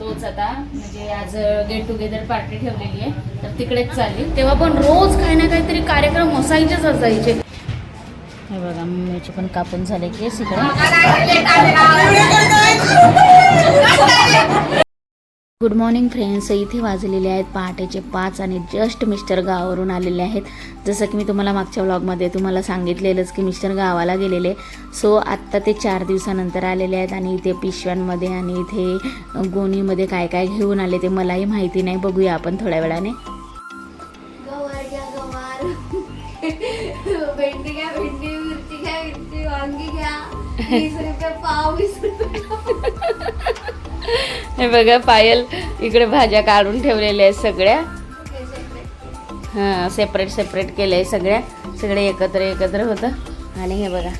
तोच आता म्हणजे आज गेट टुगेदर पार्टी ठेवलेली आहे. तर तिकडेच चालली. तेव्हा पण रोज काही ना काहीतरी कार्यक्रम असायचेच असायचे. हे बघा मम्मीचे पण कापून झाले की सिकडे गुड मॉर्निंग फ्रेंड्स इथे वाजलेले आहेत पहाटेचे पाच आणि जस्ट मिस्टर गावावरून आलेले आहेत. जसं की मी तुम्हाला मागच्या व्लॉगमध्ये तुम्हाला सांगितलेलंच की मिस्टर गावाला गेलेले. सो आत्ता ते चार दिवसानंतर आलेले आहेत आणि इथे पिशव्यांमध्ये आणि इथे गोणीमध्ये काय काय घेऊन आले ते मलाही माहिती नाही. बघूया आपण थोड्या वेळाने. भेंडी घ्या भेंडी मिरची घ्या मिरची वांगी घ्या. वीस रुपये पाव वीस रुपये. हे बघा पायल इकडे भाज्या काढून ठेवलेल्या आहेत सगळ्या. हां सेपरेट सेपरेट केलं आहे सगळ्या. सगळे एकत्र एकत्र होतं. आणि हे बघा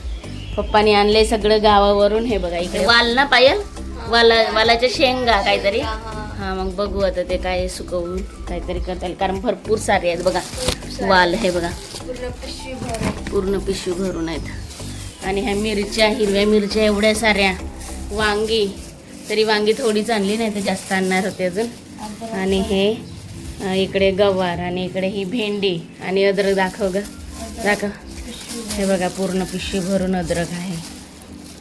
पप्पानी आणले सगळं गावावरून. हे बघा इकडे. वाल ना पायल? वाला वालाच्या शेंगा काहीतरी. हां मग बघू आता ते काय सुकवून काहीतरी करता येईल कारण भरपूर सारे आहेत बघा. वाल हे बघा. पूर्ण पिशवी भरून पूर्ण पिशवी भरून आहेत. आणि ह्या मिरच्या हिरव्या मिरच्या एवढ्या साऱ्या. वांगी. तरी वांगी थोडीच आणली नाही तर जास्त आणणार होते अजून. आणि हे इकडे गवार आणि इकडे ही भेंडी आणि अद्रक दाखव ग. दाखव. हे बघा पूर्ण पिशवी भरून अद्रक आहे.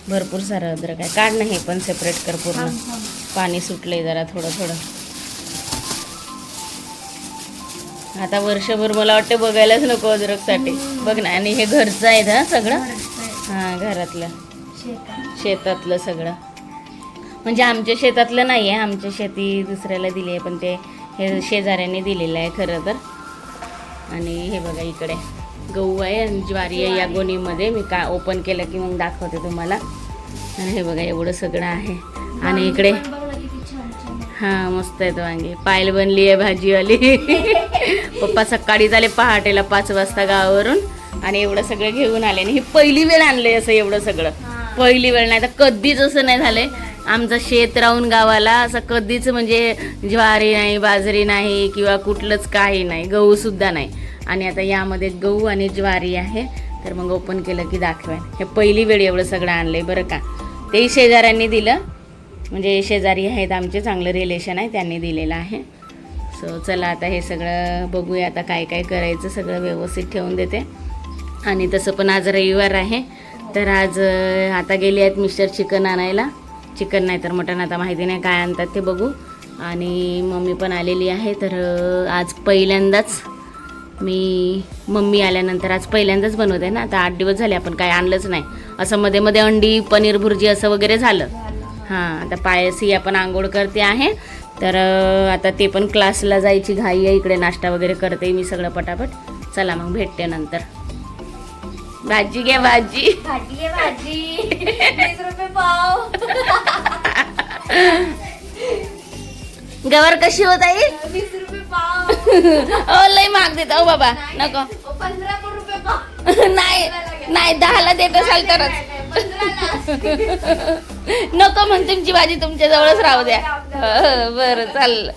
भरपूर सारं अद्रक आहे. काढ हे पण सेपरेट कर पूर्ण. पाणी सुटलंय जरा थोडं थोडं. आता वर्षभर मला वाटतं बघायलाच नको अद्रकसाठी. बघ ना आणि हे घरचं आहे ना सगळं? हां घरातलं. शेतातलं सगळं. म्हणजे आमच्या शेतातलं नाही आहे आमच्या शेती दुसऱ्याला दिली आहे पण ते हे शेजाऱ्यांनी दिलेलं आहे खरं तर. आणि हे बघा इकडे. गहू आहे आणि ज्वारी आहे या गोणीमध्ये. मी का ओपन केलं की मग दाखवते तुम्हाला. आणि हे बघा एवढं सगळं आहे. आणि इकडे आहे. हां मस्त आहेत वांगे. पायल बनली आहे भाजीवाली. पप्पा सकाळी झाले पहाटेला पाच वाजता गावावरून. आणि एवढं सगळं घेऊन आले. आणि ही पहिली वेळ आणलंय असं एवढं सगळं. पहिली वेळ नाही तर कधीच असं नाही झालंय. आमचं शेत राहून गावाला असं कधीच म्हणजे ज्वारी नाही बाजरी नाही किंवा कुठलंच काही नाही गहूसुद्धा नाही. आणि आता यामध्ये गहू आणि ज्वारी आहे. तर मग ओपन केलं की दाखवेन. हे पहिली वेळ एवढं सगळं आणलं आहे बरं का. तेही शेजाऱ्यांनी दिलं. म्हणजे शेजारी आहेत आमचे चांगलं रिलेशन आहे त्यांनी दिलेलं आहे. सो चला आता हे सगळं बघूया आता काय काय करायचं. सगळं व्यवस्थित ठेवून देते. आणि तसं पण आज रविवार आहे. तर आज आता गेले आहेत मिस्टर चिकन आणायला. चिकन नाही तर मटण आता माहिती नाही काय आणतात ते बघू. आणि मम्मी पण आलेली आहे तर आज पहिल्यांदाच मी मम्मी आल्यानंतर आज पहिल्यांदाच बनवते ना. आता आठ दिवस झाले आपण काय आणलंच नाही. असं मध्ये मध्ये अंडी पनीर भुर्जी असं वगैरे झालं. हां आता पायसी आपण आंघोळ करते आहे. तर आता ते पण क्लासला जायची घाई आहे. इकडे नाश्ता वगैरे करते मी सगळं पटापट. चला मग भेटते नंतर. भाजी घ्या भाजी. भाजी आहे भाजी. वीस रुपये पाव. गवर कशी होत आहे वीस रुपये पाव. ओ लय महाग देत ओ बाबा. नको. पंधरा पण रुपये पाव. नाही नाही दहाला देत असाल तरच. नको मग तुमची भाजी तुमच्या जवळच राहू द्या. हो, बरं चाललं.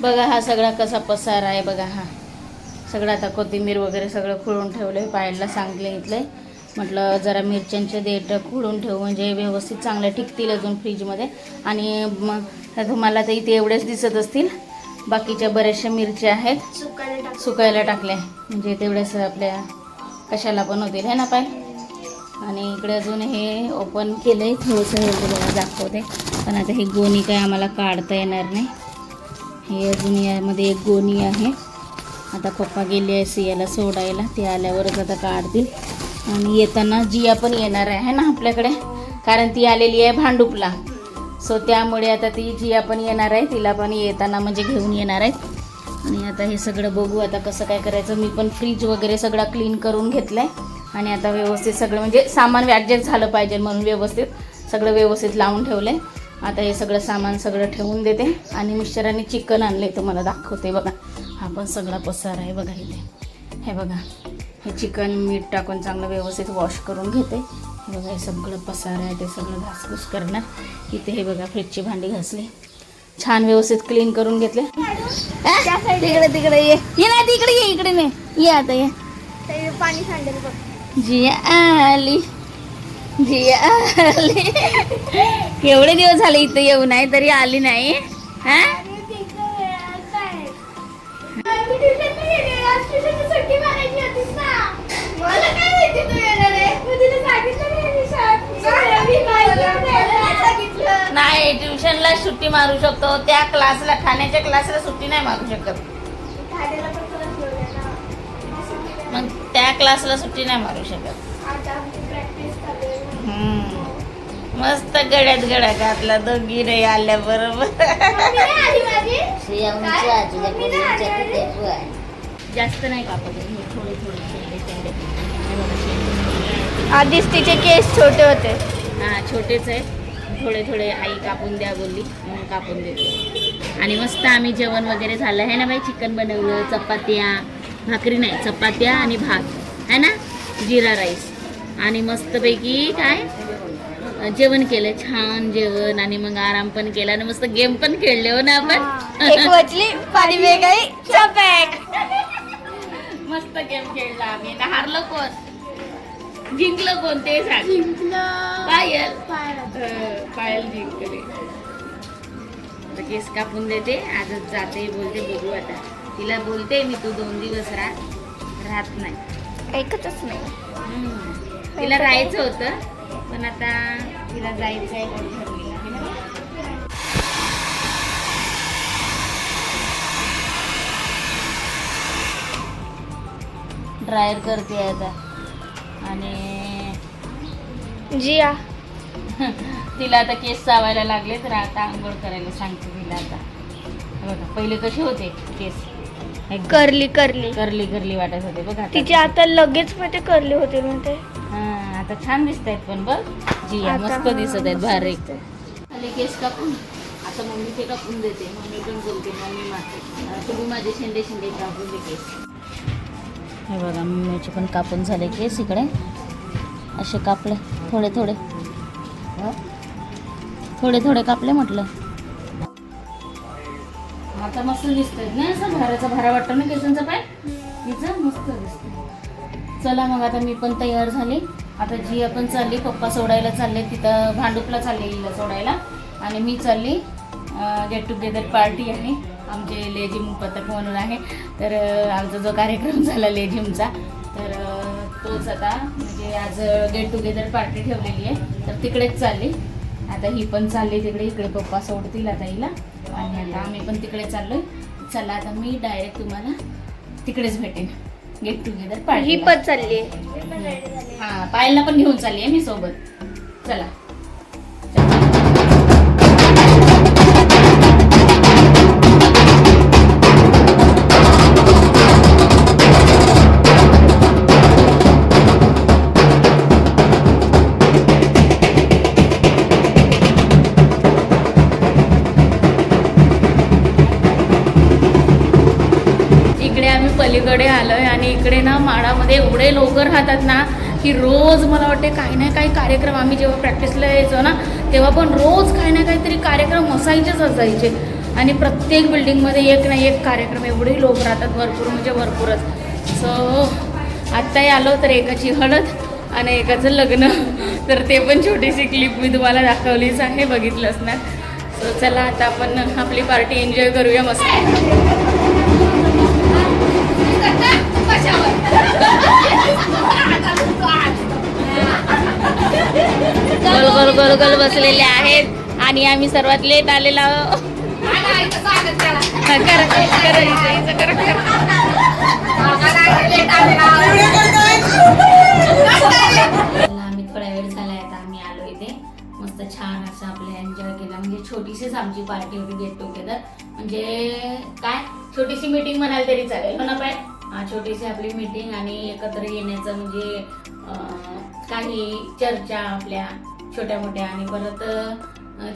बघा हा सगळा कसा पसार आहे बघा हा. सगळं आता कोथिंबीर वगैरे सगळं खुळून ठेवलंय पायला सांगितलं इथलंय म्हटलं जरा मिरच्यांचे देठ खुडून ठेवू म्हणजे व्यवस्थित चांगल्या टिकतील अजून फ्रीजमध्ये. आणि मग तुम्हाला तर इथे एवढेच दिसत असतील. बाकीच्या बऱ्याचशा मिरच्या आहेत. सुकायला टाक सुकायला टाकल्या. म्हणजे तेवढ्याच आपल्या कशाला पण होतील है ना पाय आणि इकडे अजून हे ओपन केलं आहे थोडंसं हे बघा दाखवते. पण आता ही गोणी काय आम्हाला काढता येणार नाही. हे अजून यामध्ये एक गोणी आहे. आता पप्पा गेले आहे सियाला सोडायला. ते आल्यावरच आता काढतील. आणि येताना जिया पण येणार आहे ना आपल्याकडे? कारण ती आलेली आहे भांडुपला. सो त्यामुळे आता ती जिया पण येणार आहे. तिला पण येताना म्हणजे घेऊन येणार आहेत. आणि आता हे सगळं बघू आता कसं काय करायचं. मी पण फ्रीज वगैरे सगळं क्लीन करून घेतलं आहे आणि आता व्यवस्थित सगळं म्हणजे सामान ॲडजस्ट झालं पाहिजे म्हणून व्यवस्थित सगळं व्यवस्थित लावून ठेवलं आहे आता हे सगळं सामान सगळं ठेवून देते. आणि मिस्टरांनी चिकन आणलं आहे तुम्हाला दाखवते बघा. हा पण सगळा पसार आहे बघा इथे. हे बघा हे चिकन मीठ टाकून चांगलं व्यवस्थित वॉश करून घेते. हे बघा हे सगळं पसार आहे ते सगळं घासघूस करणार. इथे हे बघा फ्रीजची भांडी घासली. छान व्यवस्थित क्लीन करून घेतले. तिकडे तिकडे ये. ये ना तिकडे ये इकडे नाही ये आता ये. पाणी सांडेल जिया आली. जिया आली. केवढे दिवस झाले इथं येऊ नाही तरी आली नाही. हा? नाही ट्युशनला सुट्टी मारू शकतो. त्या क्लासला खाण्याच्या क्लासला सुट्टी नाही मारू शकत. मग त्या क्लासला सुट्टी नाही मारू शकत. हम्म. मस्त गड्यात गड्या घातला. दोघी रे आल्या बरोबर जास्त नाही कापत. आहे. आधीच तिचे केस छोटे होते. हा छोटेच आहे. थोडे थोडे आई कापून द्या बोलली म्हणून कापून देतो. आणि मस्त आम्ही जेवण वगैरे झालं. आहे ना बाई? चिकन बनवलं चपात्या. भाकरी नाही चपात्या आणि भात. आहे ना? जिरा राईस. आणि मस्तपैकी काय? जेवण केलं. छान जेवण. आणि मग आराम पण केला. आणि मस्त गेम पण खेळले हो ना आपण? वचली पाणी वेगळी मस्त गेम खेळला आम्ही. हारलो कोण? जिंकलं कोण ते सांग पायल. अं, पायल जिंकले. आता केस कापून देते आजच जाते बोलते बघू आता. तिला बोलते मी तू दोन दिवस राह राहत नाही. ऐकतच नाही. हम्म. तिला राहायचं होतं पण आता तिला जायचं आहे. ड्रायर करते आता. आणि जिया. तिला आता केस चावायला लागले तर आता आंघोळ करायला सांगते तिला आता. बघा पहिले कसे होते केस? करली करली. करली करली वाटत होते बघा. तिचे आता लगेच मध्ये करली होते म्हणते हा आता छान दिसत आहेत पण बघ. जिया मस्त दिसत आहेत भारी. आले केस कापून आता मम्मी ते कापून देते. मम्मी पण बोलते मम्मी तुम्ही माझे शेंडे शेंडे कापून दे केस. हे बघा मम्मीचे पण कापून झाले केस इकडे. असे कापले थोडे थोडे. थोडे थोडे कापले म्हटलं. आता मस्त दिसतंय ना असं भाराचा भारा वाटतो ना केसांचा पाय? तिचं मस्त दिसतं चला मग आता मी पण तयार झाले. आता जी आपण चालली पप्पा सोडायला चालले तिथं भांडुपला चालले हिला सोडायला. आणि मी चालली गेट टुगेदर पार्टी आहे. आमचे लेझिम पथक म्हणून आहे. तर आमचा जो कार्यक्रम झाला लेझिमचा तर तोच आता म्हणजे आज गेट टुगेदर पार्टी ठेवलेली आहे. तर तिकडेच चालली. आता ही पण चालली तिकडे इकडे पप्पा सोडतील आता हिला. आणि आता आम्ही पण तिकडे चाललोय. चला आता मी डायरेक्ट तुम्हाला तिकडेच भेटेन. गेट टुगेदर ही पार्टी पण चालली हा पायलला पण घेऊन चालली आहे मी सोबत. चला. अलीकडे आलो आहे आणि इकडे ना माडामध्ये एवढे लोक राहतात ना की रोज मला वाटते काही ना काही कार्यक्रम आम्ही जेव्हा प्रॅक्टिसला यायचो ना तेव्हा पण रोज काही ना काहीतरी कार्यक्रम असायचेच असायचे. आणि प्रत्येक बिल्डिंगमध्ये एक ना एक कार्यक्रम एवढे लोक राहतात भरपूर म्हणजे भरपूरच. सो आत्ताही आलो तर एकाची हळद आणि एकाचं लग्न. तर ते पण छोटीशी क्लिप मी तुम्हाला दाखवलीच आहे बघितलंच ना. सो चला आता आपण आपली पार्टी एन्जॉय करूया मस्त. गोल गोल गोल गोल बसलेले आहेत. आणि आम्ही सर्वात लेट आलेलो आम्ही थोड्या वेळ झाला आहे आम्ही आलो इथे. मस्त छान असं आपलं एन्जॉय केला. म्हणजे छोटीशीच आमची पार्टी होती गेट टुगेदर म्हणजे काय? छोटीशी मीटिंग म्हणाल तरी चालेल. हो ना पाय हा छोटीशी आपली मीटिंग आणि एकत्र येण्याचं म्हणजे काही चर्चा आपल्या छोट्या मोठ्या आणि परत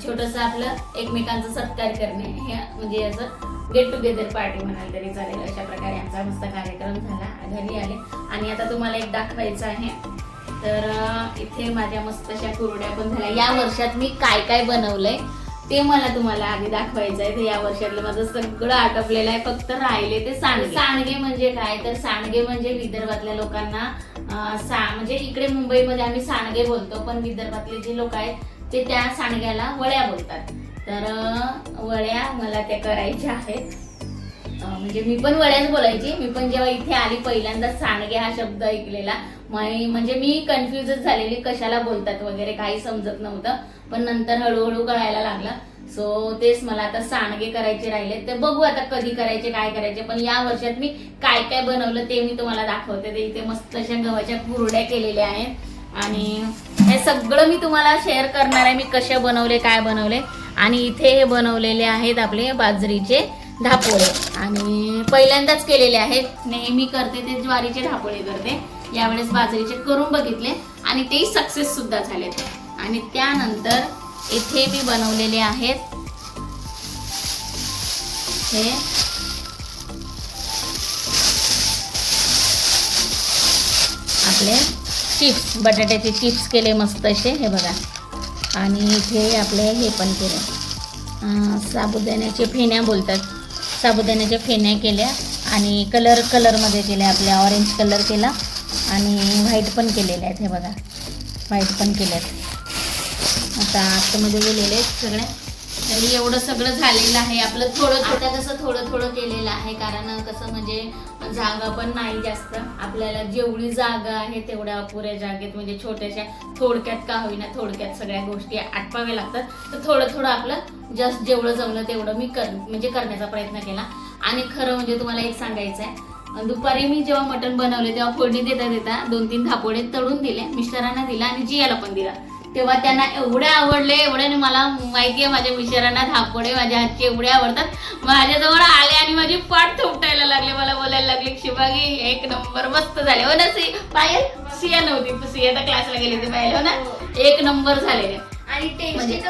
छोटंसं आपलं एकमेकांचा सत्कार करणे. हे म्हणजे असं गेट टुगेदर पार्टी म्हणाल तरी चालेल. अशा प्रकारे आमचा मस्त कार्यक्रम झाला. घरी आले. आणि आता तुम्हाला एक दाखवायचं आहे. तर इथे माझ्या मस्त अशा कुरड्या पण झाल्या. या वर्षात मी काय काय बनवलंय? ते मला तुम्हाला आधी दाखवायचं आहे तर या वर्षातलं माझं सगळं आटपलेलं आहे. फक्त राहिले ते सांडगे. सांडगे म्हणजे काय? तर सांडगे म्हणजे विदर्भातल्या लोकांना सा म्हणजे इकडे मुंबईमध्ये आम्ही सांडगे बोलतो पण विदर्भातले जे लोक आहेत ते त्या सांडग्याला वळ्या बोलतात. तर वळ्या मला त्या करायच्या आहेत. म्हणजे मी पण वड्याच बोलायची. मी पण जेव्हा इथे आली पहिल्यांदा सांडगे हा शब्द ऐकलेला. म्हणजे मी कन्फ्युजच झालेली कशाला बोलतात वगैरे काही समजत नव्हतं. पण नंतर हळूहळू कळायला लागलं. सो तेच मला आता सांडगे करायचे राहिले. ते बघू आता कधी करायचे काय करायचे. पण या वर्षात मी काय काय बनवलं ते मी तुम्हाला दाखवते. ते इथे मस्त अशा गव्हाच्या कुरड्या केलेल्या आहेत. आणि हे सगळं मी तुम्हाला शेअर करणार आहे मी कसे बनवले काय बनवले. आणि इथे हे बनवलेले आहेत आपले बाजरीचे. ढापोळे आणि पहिल्यांदाच केलेले आहेत. नेहमी करते ते ज्वारीचे ढापोळे करते. यावेळेस बाजरीचे करून बघितले. आणि तेही सक्सेस सुद्धा झालेत. आणि त्यानंतर इथे मी बनवलेले आहेत. हे. आपले चिप्स बटाट्याचे चिप्स केले मस्त असे. हे बघा. आणि इथे आपले हे पण केले. साबुदाण्याचे फेण्या बोलतात. साबुदाण्याच्या फेण्या केल्या आणि कलर कलरमध्ये केल्या आपल्या ऑरेंज कलर केला आणि व्हाईट पण केलेले आहेत हे बघा. व्हाईट पण केल्यात आता आतमध्ये गेलेले आहेत सगळ्या. तरी एवढं सगळं झालेलं आहे. आपलं थोडं आता कसं थोडं थोडं केलेलं आहे. कारण कसं म्हणजे जागा पण नाही जास्त. आपल्याला जेवढी जागा आहे तेवढ्या अपुऱ्या जागेत म्हणजे छोट्याशा थोडक्यात का होईना थोडक्यात सगळ्या गोष्टी आटपाव्या लागतात. तर थोडं थोडं आपलं जस्ट जेवढं जमलं तेवढं मी कर म्हणजे करण्याचा प्रयत्न केला. आणि खरं म्हणजे तुम्हाला एक सांगायचं आहे दुपारी मी जेव्हा मटण बनवले तेव्हा फोडणी देता देता दोन तीन धापोडे तळून दिले मिस्टरांना दिला आणि जियाला पण दिला. तेव्हा त्यांना एवढे आवडले एवढे आणि मला माहिती आहे माझ्या मिस्टरांना धापोडे माझ्या हातचे एवढे आवडतात. माझ्याजवळ आले आणि माझी पाठ थोपटायला लागले मला बोलायला लागले शिवागी एक नंबर मस्त झाले. हो ना सी पायल सिया नव्हती सिया तर क्लासला गेली होती पायल हो ना? एक नंबर झालेले. आणि म्हणजे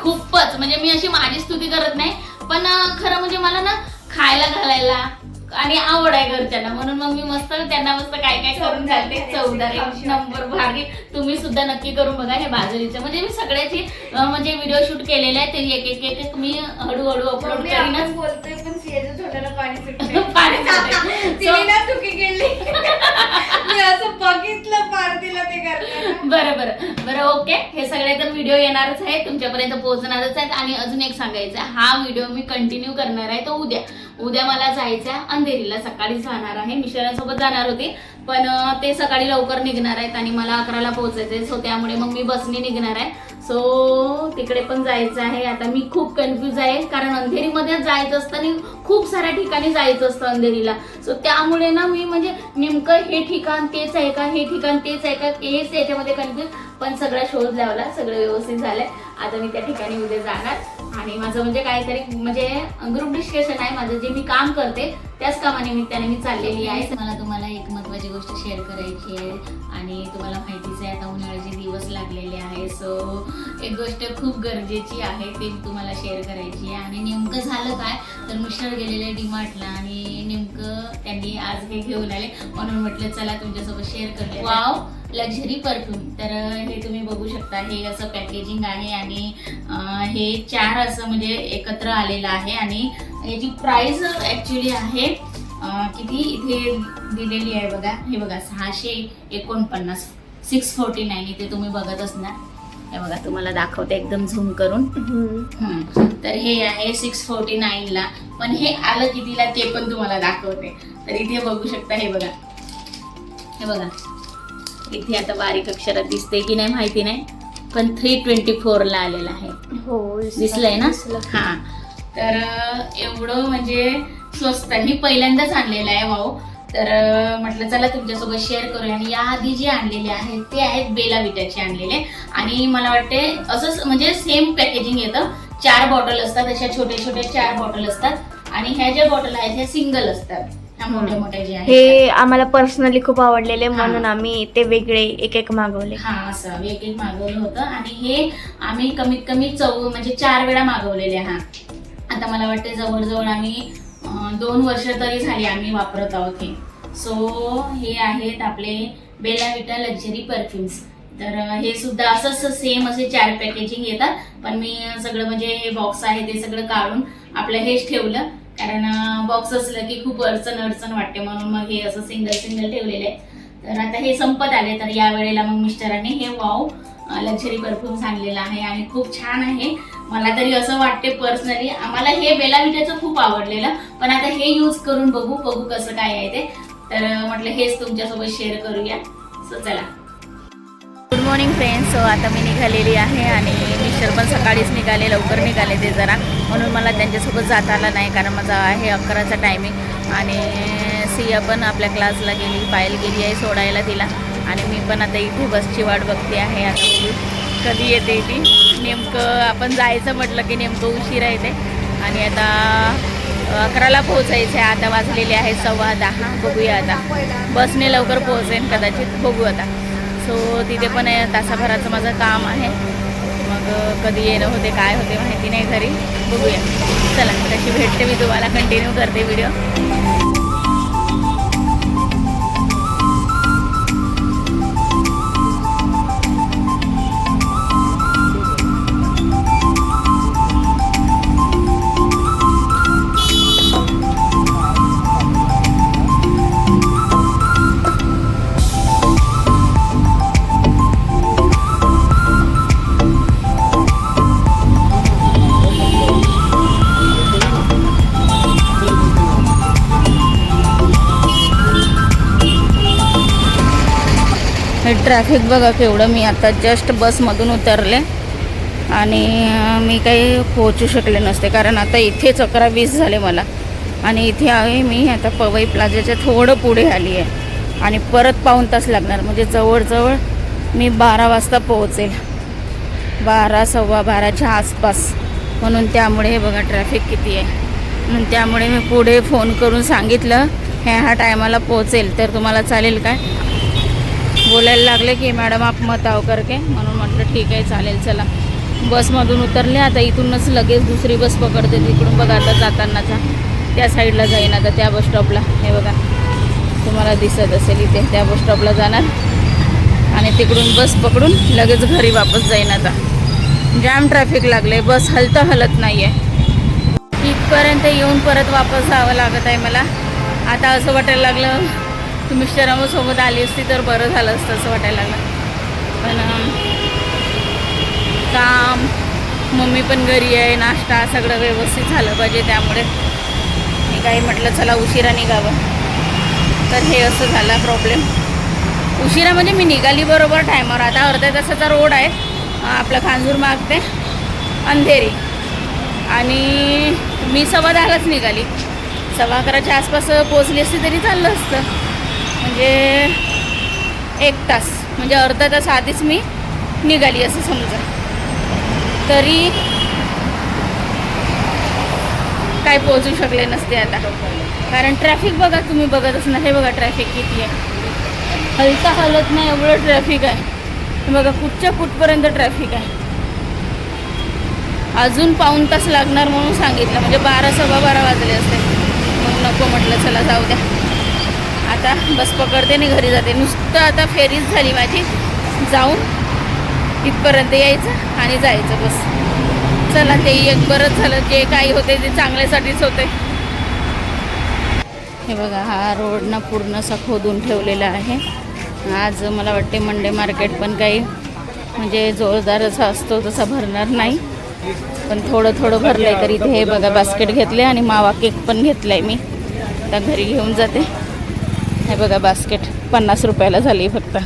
खूपच. म्हणजे मी अशी माझी स्तुती करत नाही पण खरं म्हणजे मला ना खायला घालायला आणि आवड आहे घरच्यांना. म्हणून मग मी मस्त त्यांना मस्त काय काय करून घालते चौदार एक नंबर भारी तुम्ही सुद्धा नक्की करून बघा हे बाजरीचं. म्हणजे मी सगळ्याची म्हणजे व्हिडिओ शूट केलेले आहे ते एक एक एक एक मी हळूहळू अपलोड करीनच. बोलतोय पण पाणी. पाणी चुकी केली. असं बघितलं ते बरं बरं. बरं ओके. हे सगळे तर व्हिडिओ येणारच आहे तुमच्यापर्यंत पोहोचणारच आहेत. आणि अजून एक सांगायचं हा व्हिडिओ मी कंटिन्यू करणार आहे तो उद्या. उद्या मला जायचं आहे. अंधेरीला सकाळी जाणार आहे. मिश्रासोबत जाणार होती पण ते सकाळी लवकर निघणार आहेत आणि मला अकराला पोहोचायचं आहे सो त्यामुळे मग मी बसने निघणार आहे. सो तिकडे पण जायचं आहे. आता मी खूप कन्फ्यूज आहे कारण अंधेरीमध्ये जायचं असतं आणि खूप साऱ्या ठिकाणी जायचं असतं अंधेरीला. सो त्यामुळे ना मी म्हणजे नेमकं हे ठिकाण तेच आहे का हे ठिकाण तेच आहे का हेच याच्यामध्ये कन्फ्यूज पण सगळा शोध लावला सगळं व्यवस्थित झालंय. आता मी त्या ठिकाणी उद्या जाणार. आणि माझं म्हणजे काहीतरी म्हणजे ग्रुप डिस्कशन आहे माझं जे मी काम करते त्याच कामानिमित्ताने मी चाललेली आहे. मला तुम्हाला एक महत्वाची गोष्ट शेअर करायची आहे आणि तुम्हाला माहितीच आहे आता उन्हाळ्याचे दिवस लागलेले आहे. सो एक गोष्ट खूप गरजेची आहे ते तुम्हाला शेअर करायची आहे. आणि नेमकं झालं काय? तर मिस्टर गेलेले डीमार्टला आणि नेमकं त्यांनी आज हे घेऊन आले. म्हणून म्हटलं चला तुमच्यासोबत शेअर करते वाव लक्झरी परफ्यूम तर हे तुम्ही बघू शकता हे असं पॅकेजिंग आहे आणि हे चार असं म्हणजे एकत्र आलेलं आहे आणि याची प्राइस ॲक्च्युली आहे किती इथे दिलेली आहे बघा. हे बघा सहाशे एकोणपन्नास सिक्स फोर्टी नाईन इथे तुम्ही बघत असणार. हे बघा तुम्हाला दाखवते एकदम झूम करून. हम्म. तर हे आहे सिक्स फोर्टी नाईनला पण हे आलं कितीला ते पण तुम्हाला दाखवते. तर इथे बघू शकता हे बघा. हे बघा. इथे आता बारीक अक्षरात दिसते की नाही माहिती नाही पण थ्री ट्वेंटी फोरला आलेला आहे. हो दिसलंय ना? हा. तर एवढं म्हणजे स्वस्त मी पहिल्यांदाच आणलेलं आहे वाव. तर म्हटलं चला तुमच्यासोबत शेअर करूया. आणि याआधी जे आणलेले आहेत ते आहेत बेला विटाचे आणलेले. आणि मला वाटते असंच म्हणजे सेम पॅकेजिंग येतं. चार बॉटल असतात अशा छोट्या छोट्या चार बॉटल असतात. आणि ह्या ज्या बॉटल आहेत ह्या सिंगल असतात. आहेत हे आम्हाला पर्सनली खूप आवडलेले म्हणून. आम्ही ते वेगळे एक एक मागवले. हा असं एक एक मागवलं होतं. आणि हे आम्ही कमीत कमी चौ म्हणजे चार वेळा मागवलेले हा. आता मला वाटते जवळजवळ आम्ही अं, दोन वर्ष तरी झाली आम्ही वापरत आहोत हे. सो हे आहेत आपले बेला विटा लक्झरी परफ्युम्स तर हे सुद्धा असंच सेम असे चार पॅकेजिंग येतात. पण मी सगळं म्हणजे हे बॉक्स आहे ते सगळं काढून आपलं हेच ठेवलं. कारण बॉक्स असलं की खूप अडचण अडचण वाटते. म्हणून मग हे असं सिंगल सिंगल ठेवलेलं आहे. तर आता हे संपत आले. तर या वेळेला मग मिस्टरांनी हे वाव लक्झरी परफ्यूम्स सांगलेलं आहे आणि खूप छान आहे. मला तरी असं वाटते पर्सनली आम्हाला हे बेलाविटाचं खूप आवडलेलं. पण आता हे यूज करून बघू बघू कसं काय आहे ते. तर म्हटलं हेच तुमच्यासोबत शेअर करूया. सो चला. गुड मॉर्निंग फ्रेंड्स सो आता मी निघालेली आहे आणि मिस्टर पण सकाळीच निघाले लवकर निघाले ते जरा. म्हणून मला त्यांच्यासोबत जाता आलं नाही कारण माझा आहे अकराचा टायमिंग आणि सिया पण आपल्या क्लासला गेली पायल गेली आहे सोडायला तिला. आणि मी पण आता इथे बसची वाट बघते आहे. आता कधी येते ती. नेमकं आपण जायचं म्हटलं की नेमकं उशिरा येते आणि आता अकराला पोहोचायचं आहे आता वाजलेले आहे सव्वा दहा. बघूया आता. बसने लवकर पोहोचेन कदाचित. बघू आता. सो तिथे पण आहे, तासाभराचं माझं काम आहे. मग कधी येणं होते काय होते माहिती नाही घरी. बघूया. चला तशी भेटते मी तुम्हाला कंटिन्यू करते व्हिडिओ ट्रॅफिक बघा केवढं. मी आता जस्ट बसमधून उतरले. आणि मी काही पोहोचू शकले नसते. कारण आता इथेच अकरा वीस झाले मला. आणि इथे आहे मी आता पवई प्लाझाच्या थोडं पुढे आली आहे. आणि परत पाऊण तास लागणार. म्हणजे जवळजवळ मी बारा वाजता पोहोचेल. बारा सव्वा बाराच्या आसपास. म्हणून त्यामुळे हे बघा ट्रॅफिक किती आहे. म्हणून त्यामुळे मी पुढे फोन करून सांगितलं ह्या ह्या टायमाला पोहोचेल. तर तुम्हाला चालेल काय? बोलायला लागले की मॅडम आप मत आव करके. म्हणून म्हटलं ठीक आहे चालेल चला. बसमधून उतरले. आता इथूनच लगेच दुसरी बस पकडते. तिकडून बघा आता जातानाचा. त्या साईडला जाईन आता त्या बस स्टॉपला हे बघा. तुम्हाला दिसत असेल इथे. त्या बसस्टॉपला जाणार. आणि तिकडून बस पकडून लगेच घरी वापस जाईन आता. जाम ट्रॅफिक लागले बस हलतं हलत नाही आहे इथपर्यंत येऊन परत वापस जावं लागत आहे मला. आता असं वाटायला लागलं तुम्ही शरामासोबत आली असती तर बरं झालं असतं असं वाटायला लागलं. पण काम मम्मी पण घरी आहे नाश्ता सगळं व्यवस्थित झालं पाहिजे त्यामुळे. मी काही म्हटलं चला उशिरा निघावं. तर हे असं झाला प्रॉब्लेम उशिरा म्हणजे मी निघाली बरोबर टायमावर आता अर्ध्या तासाचा रोड आहे. आपलं खांजूर मागते. अंधेरी. आणि मी सव्वा दहालाच निघाली. सव्वा अकराच्या आसपास पोचली असती तरी चाललं असतं. म्हणजे एक तास म्हणजे अर्धा तास आधीच मी निघाली असं समजा. तरी काय पोहोचू शकले नसते आता. कारण ट्रॅफिक बघा तुम्ही बघत असणार हे बघा ट्रॅफिक किती आहे. हलता हलत नाही एवढं ट्रॅफिक आहे. बघा कुठच्या कुठपर्यंत ट्रॅफिक आहे. अजून पाऊण तास लागणार म्हणून सांगितलं म्हणजे बारा सव्वा बारा वाजले असते मग नको म्हटलं चला जाऊ द्या. आता बस पकडते आणि घरी जाते. नुसतं आता फेरीच झाली माझी. जाऊन इथपर्यंत यायचं आणि जायचं बस. चला ते एक बरंच झालं. जे काही होते ते चांगल्यासाठीच होते. हे बघा हा रोड ना पूर्ण असा खोदून ठेवलेला आहे. आज मला वाटते मंडे मार्केट पण काही म्हणजे जोरदार असा असतो तसा भरणार नाही. पण थोडं थोडं भरलं आहे तर इथे हे बघा बास्केट घेतले आणि मावा केक पण घेतला आहे मी. आता घरी घेऊन जाते. हे बघा बास्केट पन्नास रुपयाला झाली फक्त.